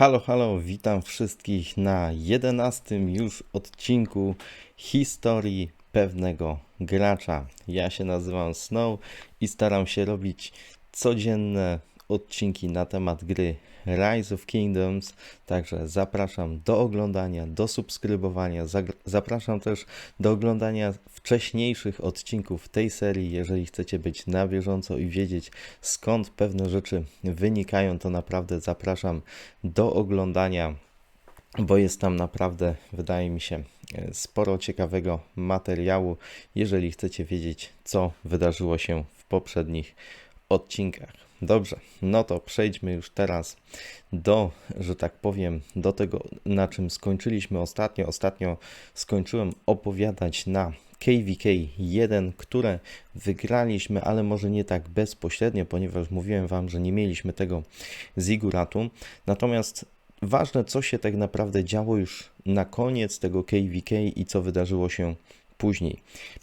Halo, halo, witam wszystkich na 11 już odcinku historii pewnego gracza. Ja się nazywam Snow i staram się robić codzienne odcinki na temat gry Rise of Kingdoms. Także zapraszam do oglądania, do subskrybowania. Zapraszam też do oglądania wcześniejszych odcinków tej serii. Jeżeli chcecie być na bieżąco i wiedzieć skąd pewne rzeczy wynikają, to naprawdę zapraszam do oglądania bo jest tam naprawdę, wydaje mi się, sporo ciekawego materiału, jeżeli chcecie wiedzieć, co wydarzyło się w poprzednich odcinkach. Dobrze, no to przejdźmy już teraz do, że tak powiem, do tego, na czym skończyliśmy ostatnio. Ostatnio skończyłem opowiadać na KVK 1, które wygraliśmy, ale może nie tak bezpośrednio, ponieważ mówiłem Wam, że nie mieliśmy tego ziguratu. Natomiast ważne, co się tak naprawdę działo już na koniec tego KVK i co wydarzyło się później.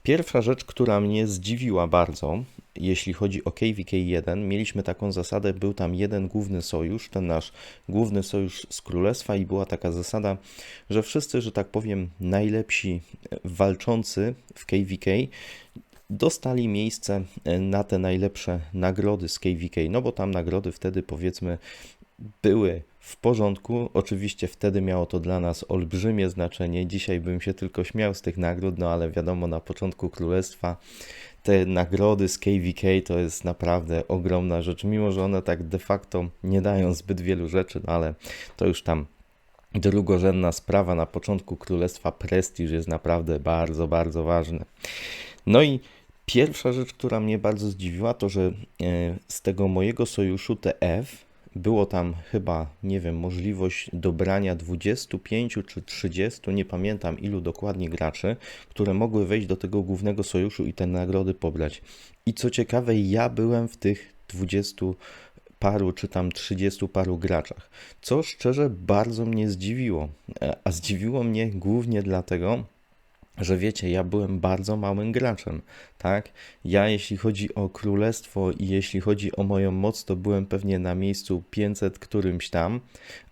Pierwsza rzecz, która mnie zdziwiła bardzo, jeśli chodzi o KVK 1, mieliśmy taką zasadę, był tam jeden główny sojusz, ten nasz główny sojusz z królestwa i była taka zasada, że wszyscy, że tak powiem, najlepsi walczący w KVK dostali miejsce na te najlepsze nagrody z KVK, no bo tam nagrody wtedy powiedzmy były w porządku. Oczywiście wtedy miało to dla nas olbrzymie znaczenie. Dzisiaj bym się tylko śmiał z tych nagród, no ale wiadomo, na początku królestwa te nagrody z KVK to jest naprawdę ogromna rzecz, mimo że one tak de facto nie dają zbyt wielu rzeczy, no ale to już tam drugorzędna sprawa. Na początku królestwa prestiż jest naprawdę bardzo, bardzo ważny. No i pierwsza rzecz, która mnie bardzo zdziwiła, to że e, z tego mojego sojuszu TF było tam chyba, nie wiem, możliwość dobrania 25 czy 30, nie pamiętam ilu dokładnie graczy, które mogły wejść do tego głównego sojuszu i te nagrody pobrać. I co ciekawe, ja byłem w tych 20 paru czy tam 30 paru graczach, co szczerze bardzo mnie zdziwiło. E, a zdziwiło mnie głównie dlatego, że wiecie, ja byłem bardzo małym graczem, tak? Ja jeśli chodzi o królestwo i jeśli chodzi o moją moc, to byłem pewnie na miejscu 500 którymś tam,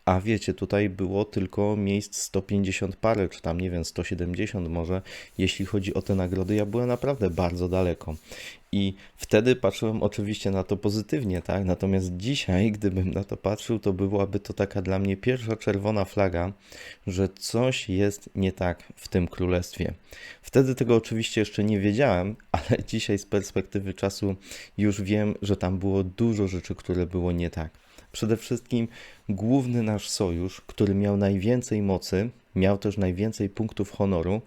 a wiecie, tutaj było tylko miejsc 150 parę, czy tam nie wiem, 170 może, jeśli chodzi o te nagrody, ja byłem naprawdę bardzo daleko. I wtedy patrzyłem oczywiście na to pozytywnie, tak? Natomiast dzisiaj, gdybym na to patrzył, to byłaby to taka dla mnie pierwsza czerwona flaga, że coś jest nie tak w tym królestwie. Wtedy tego oczywiście jeszcze nie wiedziałem, ale dzisiaj z perspektywy czasu już wiem, że tam było dużo rzeczy, które było nie tak. Przede wszystkim główny nasz sojusz, który miał najwięcej mocy, miał też najwięcej punktów honoru.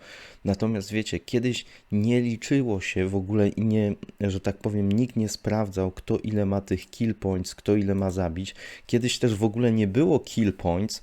Natomiast wiecie, kiedyś nie liczyło się w ogóle i nie, że tak powiem, nikt nie sprawdzał, kto ile ma tych kill points, kto ile ma zabić. Kiedyś też w ogóle nie było kill points,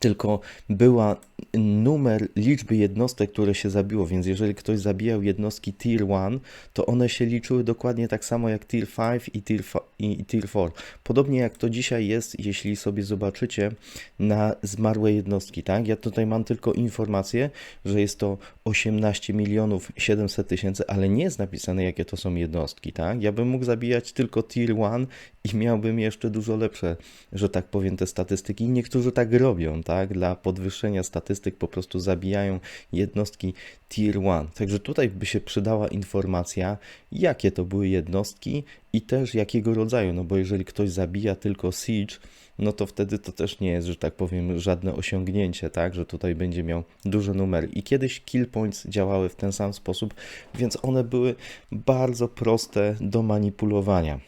tylko była numer liczby jednostek, które się zabiło, więc jeżeli ktoś zabijał jednostki tier 1, to one się liczyły dokładnie tak samo jak tier 5 i tier, i tier 4. Podobnie jak to dzisiaj jest, jeśli sobie zobaczycie na zmarłe jednostki, tak? Ja tutaj mam tylko informację, że jest to 18 milionów 700 tysięcy, ale nie jest napisane jakie to są jednostki, tak? Ja bym mógł zabijać tylko tier 1 i miałbym jeszcze dużo lepsze, że tak powiem, te statystyki. Niektórzy tak robią, tak? Dla podwyższenia statystyk po prostu zabijają jednostki tier 1. Także tutaj by się przydała informacja, jakie to były jednostki i też jakiego rodzaju, no bo jeżeli ktoś zabija tylko siege, no to wtedy to też nie jest, że tak powiem, żadne osiągnięcie, tak, że tutaj będzie miał duże numery. I kiedyś kill points działały w ten sam sposób, więc one były bardzo proste do manipulowania.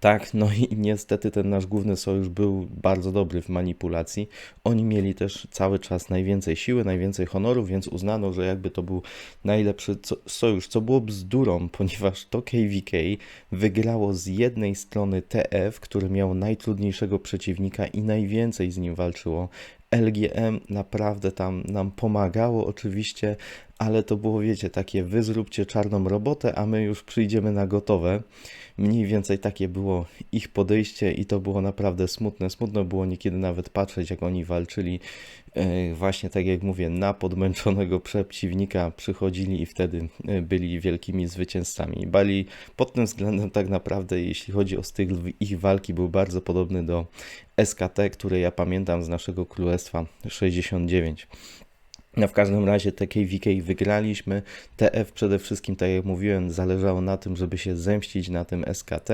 Tak, no i niestety ten nasz główny sojusz był bardzo dobry w manipulacji. Oni mieli też cały czas najwięcej siły, najwięcej honoru, więc uznano, że jakby to był najlepszy sojusz, co było bzdurą, ponieważ to KVK wygrało z jednej strony TF, który miał najtrudniejszego przeciwnika i najwięcej z nim walczyło. LGM naprawdę tam nam pomagało oczywiście, ale to było, wiecie, takie wy zróbcie czarną robotę, a my już przyjdziemy na gotowe. Mniej więcej takie było ich podejście i to było naprawdę smutne. Smutno było niekiedy nawet patrzeć, jak oni walczyli. E, Właśnie tak jak mówię, na podmęczonego przeciwnika przychodzili i wtedy e, byli wielkimi zwycięzcami. Bali pod tym względem tak naprawdę, jeśli chodzi o styl ich walki, był bardzo podobny do SKT, które ja pamiętam z naszego Królestwa 69. No w każdym razie te KVK wygraliśmy. TF przede wszystkim, tak jak mówiłem, zależało na tym, żeby się zemścić na tym SKT.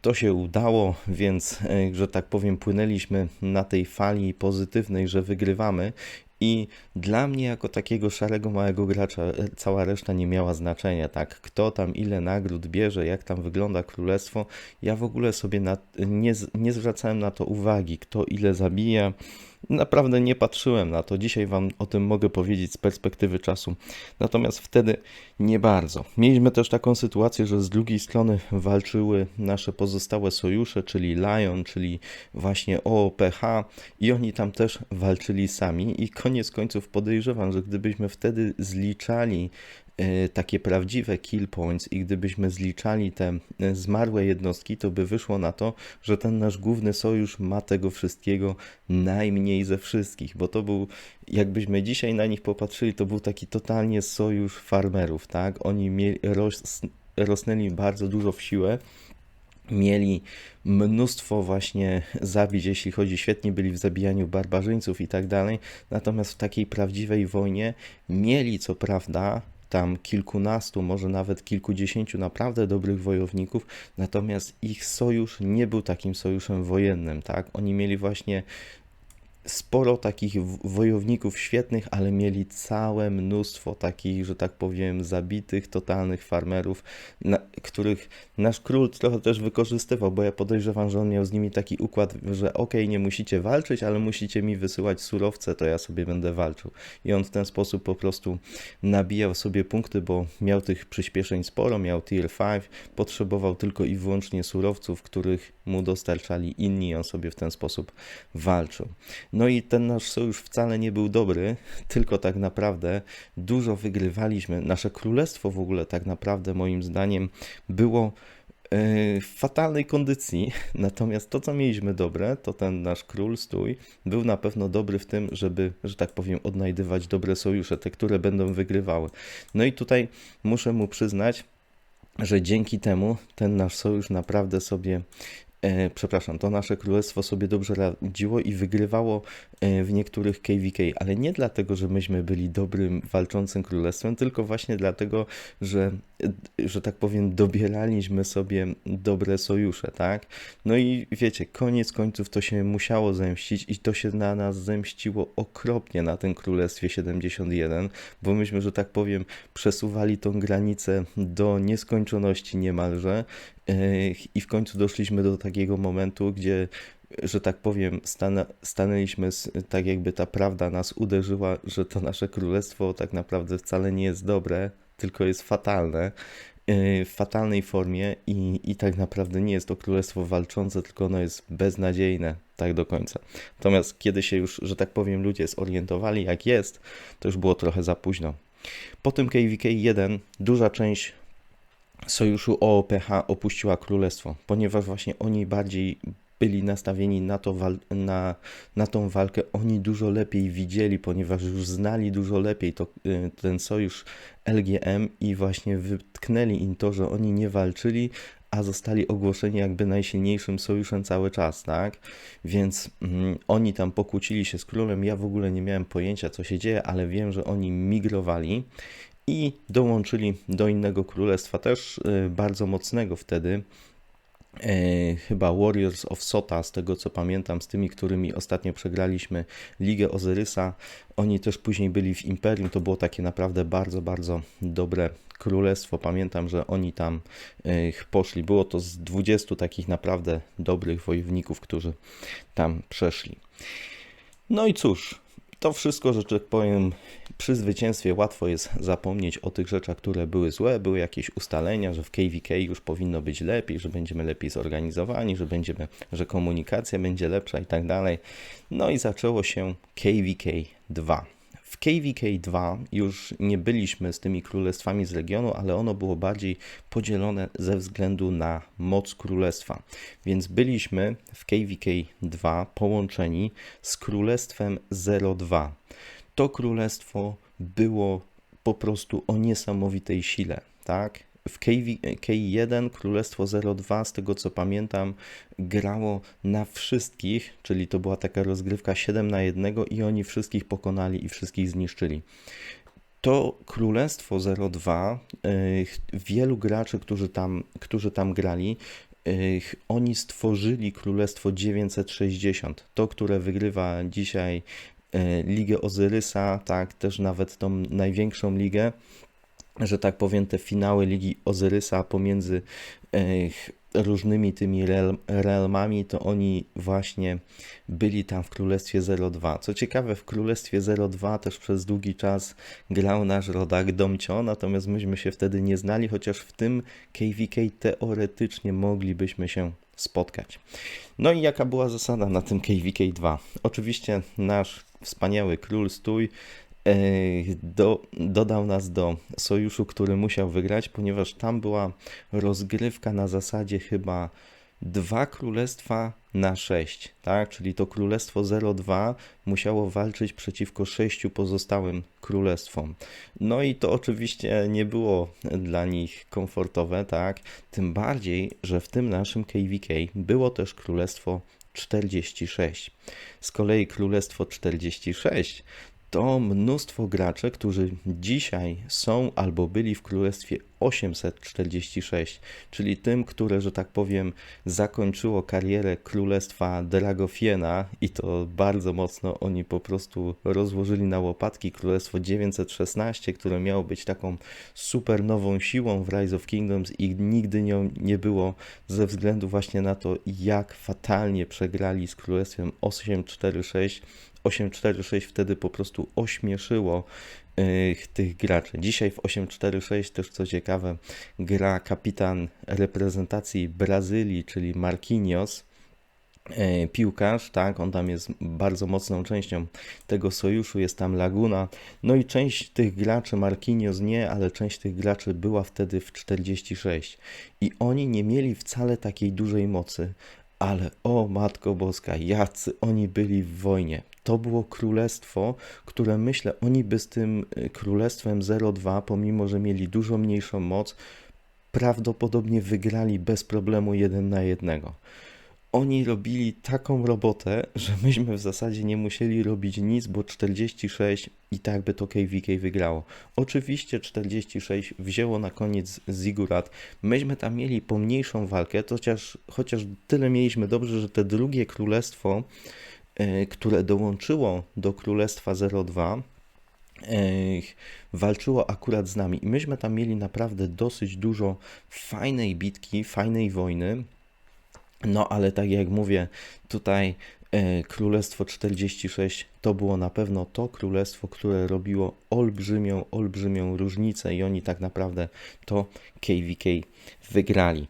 To się udało, więc, e, że tak powiem, płynęliśmy na tej fali pozytywnej, że wygrywamy. I dla mnie, jako takiego szarego małego gracza, e, cała reszta nie miała znaczenia, tak? Kto tam ile nagród bierze, jak tam wygląda królestwo, ja w ogóle sobie na, nie, nie zwracałem na to uwagi, kto ile zabija. Naprawdę nie patrzyłem na to. Dzisiaj Wam o tym mogę powiedzieć z perspektywy czasu. Natomiast wtedy nie bardzo. Mieliśmy też taką sytuację, że z drugiej strony walczyły nasze pozostałe sojusze, czyli Lion, czyli właśnie OOPH i oni tam też walczyli sami i koniec końców podejrzewam, że gdybyśmy wtedy zliczali takie prawdziwe kill points i gdybyśmy zliczali te e, zmarłe jednostki, to by wyszło na to, że ten nasz główny sojusz ma tego wszystkiego najmniej ze wszystkich, bo to był, jakbyśmy dzisiaj na nich popatrzyli, to był taki totalnie sojusz farmerów, tak? Oni mieli, ros, rosnęli bardzo dużo w siłę, mieli mnóstwo właśnie zabić, jeśli chodzi, świetnie byli w zabijaniu barbarzyńców i tak dalej, natomiast w takiej prawdziwej wojnie mieli co prawda tam kilkunastu, może nawet kilkudziesięciu naprawdę dobrych wojowników, natomiast ich sojusz nie był takim sojuszem wojennym, tak? Oni mieli właśnie sporo takich wojowników świetnych, ale mieli całe mnóstwo takich, że tak powiem, zabitych, totalnych farmerów, na, których nasz król trochę też wykorzystywał, bo ja podejrzewam, że on miał z nimi taki układ, że okej, nie musicie walczyć, ale musicie mi wysyłać surowce, to ja sobie będę walczył. I on w ten sposób po prostu nabijał sobie punkty, bo miał tych przyspieszeń sporo, miał tier 5, potrzebował tylko i wyłącznie surowców, których mu dostarczali inni, on sobie w ten sposób walczył. No i ten nasz sojusz wcale nie był dobry, tylko tak naprawdę dużo wygrywaliśmy. Nasze królestwo w ogóle tak naprawdę moim zdaniem było e, w fatalnej kondycji, natomiast to, co mieliśmy dobre, to ten nasz król stój był na pewno dobry w tym, żeby, że tak powiem, odnajdywać dobre sojusze, te, które będą wygrywały. No i tutaj muszę mu przyznać, że dzięki temu ten nasz sojusz naprawdę sobie, e, przepraszam, to nasze królestwo sobie dobrze radziło i wygrywało e, w niektórych KVK, ale nie dlatego, że myśmy byli dobrym, walczącym królestwem, tylko właśnie dlatego, że, e, że tak powiem, dobieraliśmy sobie dobre sojusze, tak? No i wiecie, koniec końców to się musiało zemścić i to się na nas zemściło okropnie na tym Królestwie 71, bo myśmy, że tak powiem, przesuwali tą granicę do nieskończoności niemalże i w końcu doszliśmy do takiego momentu, gdzie że tak powiem, stanę, stanęliśmy, z, tak jakby ta prawda nas uderzyła, że to nasze królestwo tak naprawdę wcale nie jest dobre, tylko jest fatalne, yy, w fatalnej formie i, i tak naprawdę nie jest to królestwo walczące, tylko ono jest beznadziejne, tak do końca. Natomiast kiedy się już, że tak powiem, ludzie zorientowali, jak jest, to już było trochę za późno. Po tym KVK 1 duża część sojuszu OOPH opuściła królestwo, ponieważ właśnie oni bardziej byli nastawieni na, to na, na tą walkę, oni dużo lepiej widzieli, ponieważ już znali dużo lepiej to, y, ten sojusz LGM i właśnie wytknęli im to, że oni nie walczyli, a zostali ogłoszeni jakby najsilniejszym sojuszem cały czas, tak? Więc mm, oni tam pokłócili się z królem. Ja w ogóle nie miałem pojęcia, co się dzieje, ale wiem, że oni migrowali i dołączyli do innego królestwa, też y, bardzo mocnego wtedy. E, chyba Warriors of Sota, z tego co pamiętam, z tymi, którymi ostatnio przegraliśmy Ligę Ozyrysa. Oni też później byli w Imperium. To było takie naprawdę bardzo, bardzo dobre królestwo. Pamiętam, że oni tam poszli. Było to z 20 takich naprawdę dobrych wojowników, którzy tam przeszli. No i cóż, to wszystko, że tak powiem, przy zwycięstwie łatwo jest zapomnieć o tych rzeczach, które były złe. Były jakieś ustalenia, że w KVK już powinno być lepiej, że będziemy lepiej zorganizowani, że będziemy, że komunikacja będzie lepsza i tak dalej. No i zaczęło się KVK 2. W KVK 2 już nie byliśmy z tymi królestwami z regionu, ale ono było bardziej podzielone ze względu na moc królestwa. Więc byliśmy w KVK 2 połączeni z królestwem 02. To królestwo było po prostu o niesamowitej sile, tak? W K1 Królestwo 02, z tego co pamiętam, grało na wszystkich, czyli to była taka rozgrywka 7 na 1 i oni wszystkich pokonali i wszystkich zniszczyli. To Królestwo 02, wielu graczy, którzy tam, którzy tam grali, oni stworzyli Królestwo 960, to, które wygrywa dzisiaj e, Ligę Ozyrysa, tak, też nawet tą największą ligę że tak powiem, te finały Ligi Ozyrysa pomiędzy e, różnymi tymi realmami, to oni właśnie byli tam w Królestwie 02. Co ciekawe, w Królestwie 02 też przez długi czas grał nasz rodak Domcio, natomiast myśmy się wtedy nie znali, chociaż w tym KVK teoretycznie moglibyśmy się spotkać. No i jaka była zasada na tym KVK 2? Oczywiście nasz wspaniały król Stój do, dodał nas do sojuszu, który musiał wygrać, ponieważ tam była rozgrywka na zasadzie chyba dwa królestwa na sześć, tak? Czyli to królestwo 02 musiało walczyć przeciwko sześciu pozostałym królestwom. No i to oczywiście nie było dla nich komfortowe, tak? Tym bardziej, że w tym naszym KVK było też królestwo 46. Z kolei królestwo 46 to mnóstwo graczy, którzy dzisiaj są albo byli w Królestwie 846, czyli tym, które, że tak powiem, zakończyło karierę Królestwa Dragofiena i to bardzo mocno oni po prostu rozłożyli na łopatki Królestwo 916, które miało być taką super nową siłą w Rise of Kingdoms i nigdy nią nie było ze względu właśnie na to, jak fatalnie przegrali z Królestwem 846 846 wtedy po prostu ośmieszyło y, tych graczy. Dzisiaj w 846 też co ciekawe gra kapitan reprezentacji Brazylii, czyli Marquinhos, y, piłkarz, tak, on tam jest bardzo mocną częścią tego sojuszu, jest tam Laguna, no i część tych graczy, Marquinhos nie, ale część tych graczy była wtedy w 46 i oni nie mieli wcale takiej dużej mocy, ale o Matko Boska, jacy oni byli w wojnie to było królestwo, które myślę, oni by z tym y, królestwem 02, pomimo że mieli dużo mniejszą moc, prawdopodobnie wygrali bez problemu jeden na jednego. Oni robili taką robotę, że myśmy w zasadzie nie musieli robić nic, bo 46 i tak by to KVK wygrało. Oczywiście 46 wzięło na koniec Zigurat. Myśmy tam mieli pomniejszą walkę, chociaż, chociaż tyle mieliśmy dobrze, że te drugie królestwo E, które dołączyło do Królestwa 02, e, walczyło akurat z nami. I myśmy tam mieli naprawdę dosyć dużo fajnej bitki, fajnej wojny. No ale tak jak mówię, tutaj e, Królestwo 46 to było na pewno to królestwo, które robiło olbrzymią, olbrzymią różnicę i oni tak naprawdę to KVK wygrali.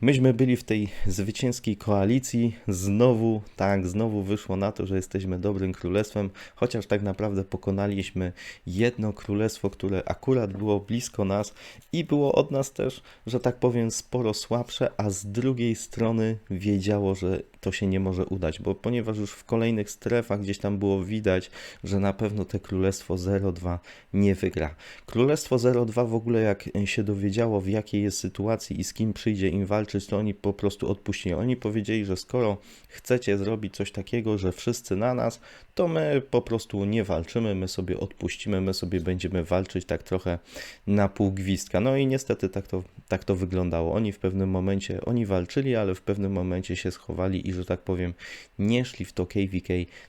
Myśmy byli w tej zwycięskiej koalicji. Znowu, tak, znowu wyszło na to, że jesteśmy dobrym królestwem, chociaż tak naprawdę pokonaliśmy jedno królestwo, które akurat było blisko nas i było od nas też, że tak powiem, sporo słabsze, a z drugiej strony wiedziało, że to się nie może udać, bo ponieważ już w kolejnych strefach gdzieś tam było widać, że na pewno te Królestwo 02 nie wygra. Królestwo 02 w ogóle jak się dowiedziało w jakiej jest sytuacji i z kim przyjdzie im walczyć, to oni po prostu odpuścili. Oni powiedzieli, że skoro chcecie zrobić coś takiego, że wszyscy na nas, to my po prostu nie walczymy, my sobie odpuścimy, my sobie będziemy walczyć tak trochę na pół gwizdka. No i niestety tak to, tak to wyglądało. Oni w pewnym momencie, oni walczyli, ale w pewnym momencie się schowali i, że tak powiem, nie szli w to KVK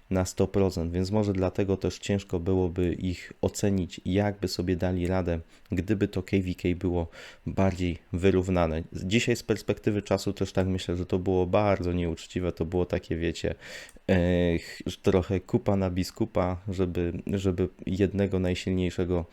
na 100%, więc może dlatego też ciężko byłoby ich ocenić, jakby sobie dali radę, gdyby to KVK było bardziej wyrównane. Dzisiaj z perspektywy czasu też tak myślę, że to było bardzo nieuczciwe, to było takie, wiecie, trochę kupa na biskupa, żeby, żeby jednego najsilniejszego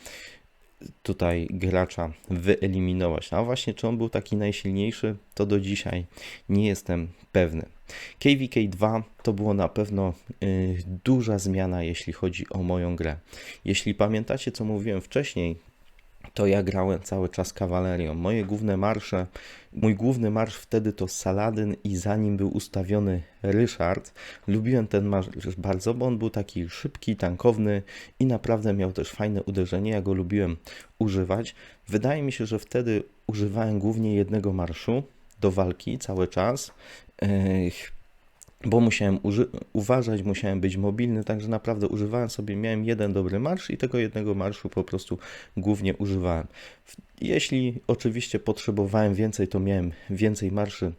tutaj gracza wyeliminować. A właśnie, czy on był taki najsilniejszy, to do dzisiaj nie jestem pewny. KVK 2 to było na pewno y, duża zmiana, jeśli chodzi o moją grę. Jeśli pamiętacie, co mówiłem wcześniej, to ja grałem cały czas kawalerią. Moje główne marsze, mój główny marsz wtedy to Saladyn i za nim był ustawiony Ryszard. Lubiłem ten marsz bardzo, bo on był taki szybki, tankowny i naprawdę miał też fajne uderzenie. Ja go lubiłem używać. Wydaje mi się, że wtedy używałem głównie jednego marszu do walki cały czas. Bo musiałem uważać, musiałem być mobilny, także naprawdę używałem sobie, miałem jeden dobry marsz i tego jednego marszu po prostu głównie używałem. Jeśli oczywiście potrzebowałem więcej, to miałem więcej marszy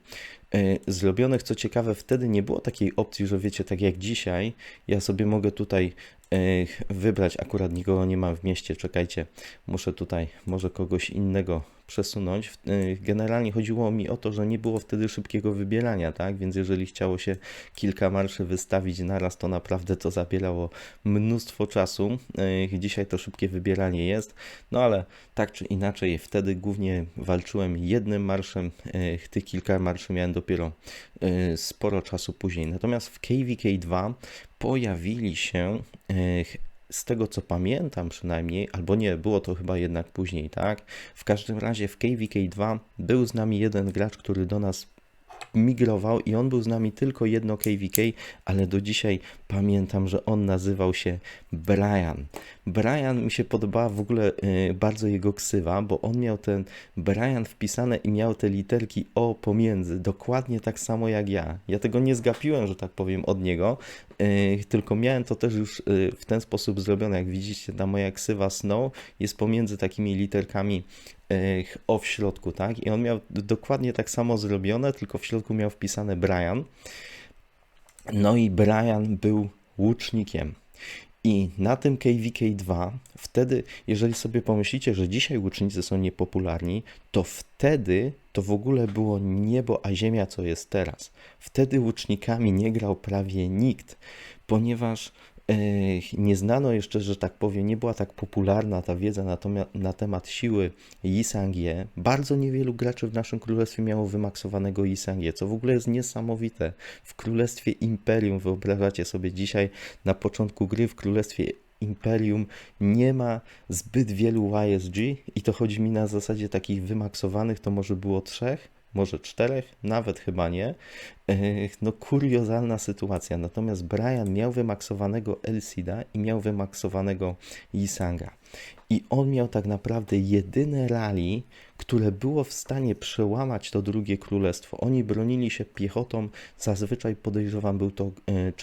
yy, zrobionych. Co ciekawe, wtedy nie było takiej opcji, że wiecie, tak jak dzisiaj, ja sobie mogę tutaj yy, wybrać, akurat nikogo nie mam w mieście, czekajcie, muszę tutaj może kogoś innego przesunąć. Y, generalnie chodziło mi o to, że nie było wtedy szybkiego wybierania, tak? Więc jeżeli chciało się kilka marszy wystawić naraz, to naprawdę to zabierało mnóstwo czasu. Y, dzisiaj to szybkie wybieranie jest, no ale tak czy inaczej, wtedy głównie walczyłem jednym marszem. Y, tych kilka marszy miałem dopiero sporo czasu później. Natomiast w KVK 2 pojawili się z tego co pamiętam przynajmniej, albo nie, było to chyba jednak później, tak? W każdym razie w KVK 2 był z nami jeden gracz, który do nas migrował i on był z nami tylko jedno KVK, ale do dzisiaj pamiętam, że on nazywał się Brian. Brian mi się podobała w ogóle y, bardzo jego ksywa, bo on miał ten Brian wpisane i miał te literki O pomiędzy, dokładnie tak samo jak ja. Ja tego nie zgapiłem, że tak powiem, od niego, y, tylko miałem to też już y, w ten sposób zrobione. Jak widzicie, ta moja ksywa Snow jest pomiędzy takimi literkami o w środku, tak? I on miał dokładnie tak samo zrobione, tylko w środku miał wpisane Brian. No i Brian był łucznikiem. I na tym KVK2, wtedy, jeżeli sobie pomyślicie, że dzisiaj łucznicy są niepopularni, to wtedy to w ogóle było niebo a ziemia, co jest teraz. Wtedy łucznikami nie grał prawie nikt, ponieważ nie znano jeszcze, że tak powiem, nie była tak popularna ta wiedza na, to, na temat siły Yisangie. Bardzo niewielu graczy w naszym królestwie miało wymaksowanego Yisangie, co w ogóle jest niesamowite. W królestwie Imperium, wyobrażacie sobie dzisiaj na początku gry w królestwie Imperium nie ma zbyt wielu YSG i to chodzi mi na zasadzie takich wymaksowanych, to może było trzech, może czterech, nawet chyba nie. No kuriozalna sytuacja. Natomiast Brian miał wymaksowanego Elsida i miał wymaksowanego Yisanga. I on miał tak naprawdę jedyne rally, które było w stanie przełamać to drugie królestwo. Oni bronili się piechotą, zazwyczaj podejrzewam był to e,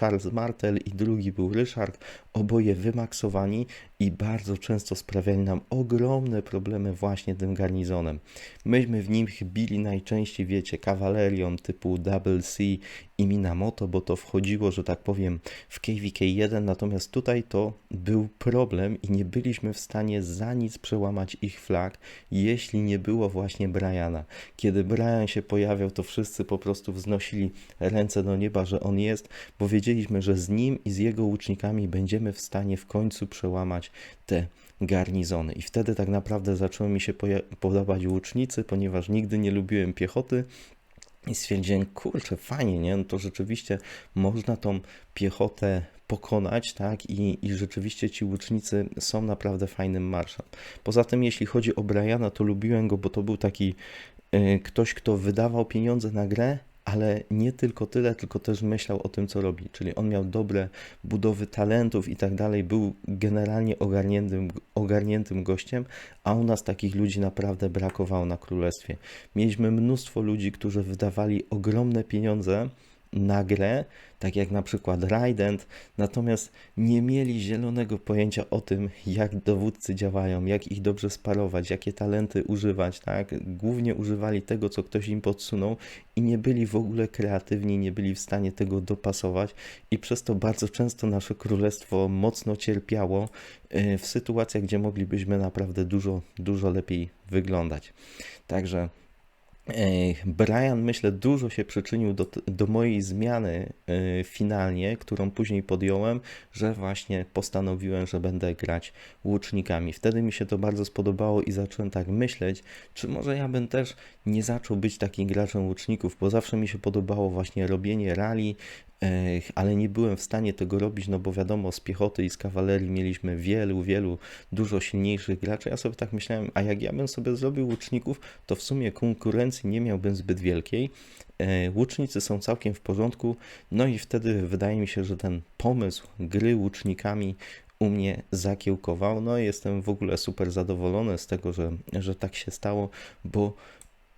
Charles Martel i drugi był Ryszard, oboje wymaksowani i bardzo często sprawiali nam ogromne problemy właśnie tym garnizonem. Myśmy w nim bili najczęściej, wiecie, kawalerią typu Double C i Minamoto, bo to wchodziło, że tak powiem, w KVK1, natomiast tutaj to był problem i nie byliśmy w stanie za nic przełamać ich flag, jeśli nie było właśnie Briana. Kiedy Brian się pojawiał, to wszyscy po prostu wznosili ręce do nieba, że on jest, bo wiedzieliśmy, że z nim i z jego łucznikami będziemy w stanie w końcu przełamać te garnizony. I wtedy tak naprawdę zaczęły mi się podobać łucznicy, ponieważ nigdy nie lubiłem piechoty, i stwierdziłem, kurczę, fajnie, nie? No to rzeczywiście można tą piechotę pokonać, tak? I, I rzeczywiście ci łucznicy są naprawdę fajnym marszem. Poza tym, jeśli chodzi o Briana, to lubiłem go, bo to był taki y, ktoś, kto wydawał pieniądze na grę, ale nie tylko tyle, tylko też myślał o tym, co robi. Czyli on miał dobre budowy talentów i tak dalej, był generalnie ogarniętym, ogarniętym gościem, a u nas takich ludzi naprawdę brakowało na królestwie. Mieliśmy mnóstwo ludzi, którzy wydawali ogromne pieniądze na grę, tak jak na przykład Raident, natomiast nie mieli zielonego pojęcia o tym, jak dowódcy działają, jak ich dobrze sparować, jakie talenty używać, tak? Głównie używali tego, co ktoś im podsunął i nie byli w ogóle kreatywni, nie byli w stanie tego dopasować i przez to bardzo często nasze królestwo mocno cierpiało y, w sytuacjach, gdzie moglibyśmy naprawdę dużo, dużo lepiej wyglądać. Także Brian, myślę, dużo się przyczynił do, do mojej zmiany e, finalnie, którą później podjąłem, że właśnie postanowiłem, że będę grać łucznikami. Wtedy mi się to bardzo spodobało i zacząłem tak myśleć, czy może ja bym też nie zaczął być takim graczem łuczników, bo zawsze mi się podobało właśnie robienie Ech, ale nie byłem w stanie tego robić, no bo wiadomo, z piechoty i z kawalerii mieliśmy wielu, wielu dużo silniejszych graczy. Ja sobie tak myślałem, a jak ja bym sobie zrobił łuczników, to w sumie konkurencji nie miałbym zbyt wielkiej. Łucznicy są całkiem w porządku, no i wtedy wydaje mi się, że ten pomysł gry łucznikami u mnie zakiełkował. No i jestem w ogóle super zadowolony z tego, że, że tak się stało, bo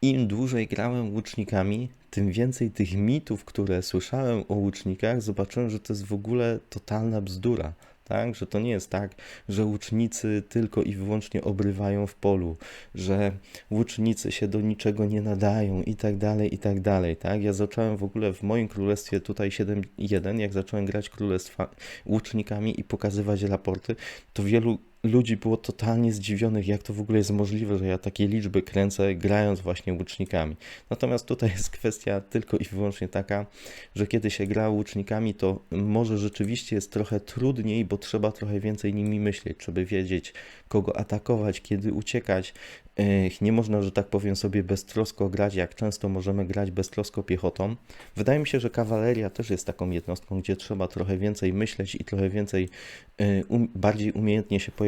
im dłużej grałem łucznikami, tym więcej tych mitów, które słyszałem o łucznikach, zobaczyłem, że to jest w ogóle totalna bzdura. Tak, że to nie jest tak, że łucznicy tylko i wyłącznie obrywają w polu, że łucznicy się do niczego nie nadają i tak dalej, i tak dalej, tak? Ja zacząłem w ogóle w moim królestwie tutaj 7.1, jak zacząłem grać królestwa łucznikami i pokazywać raporty, to wielu ludzi było totalnie zdziwionych, jak to w ogóle jest możliwe, że ja takie liczby kręcę grając właśnie łucznikami. Natomiast tutaj jest kwestia tylko i wyłącznie taka, że kiedy się gra łucznikami, to może rzeczywiście jest trochę trudniej, bo trzeba trochę więcej nimi myśleć, żeby wiedzieć, kogo atakować, kiedy uciekać. Nie można, że tak powiem, sobie beztrosko grać, jak często możemy grać beztrosko piechotą. Wydaje mi się, że kawaleria też jest taką jednostką, gdzie trzeba trochę więcej myśleć i trochę więcej, e, um, bardziej umiejętnie się poja- e,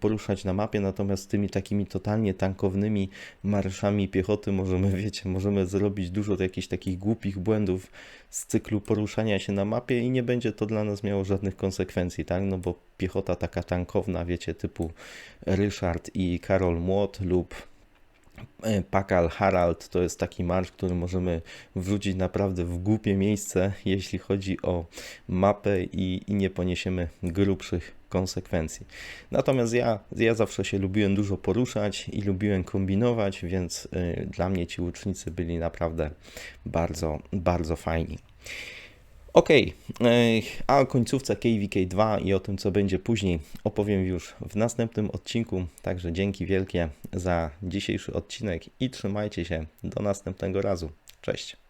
poruszać na mapie, natomiast tymi takimi totalnie tankownymi marszami piechoty możemy, wiecie, możemy zrobić dużo jakichś takich głupich błędów z cyklu poruszania się na mapie i nie będzie to dla nas miało żadnych konsekwencji, tak? No bo piechota taka tankowna, wiecie, typu Ryszard i Karol Młot lub e, Pakal Harald to jest taki marsz, który możemy wrzucić naprawdę w głupie miejsce, jeśli chodzi o mapę i, i nie poniesiemy grubszych konsekwencji. Natomiast ja, ja zawsze się lubiłem dużo poruszać i lubiłem kombinować, więc y, dla mnie ci łucznicy byli naprawdę bardzo, bardzo fajni. Ech, a o końcówce KVK2 i o tym, co będzie później, opowiem już w następnym odcinku. Także dzięki wielkie za dzisiejszy odcinek i trzymajcie się do następnego razu. Cześć.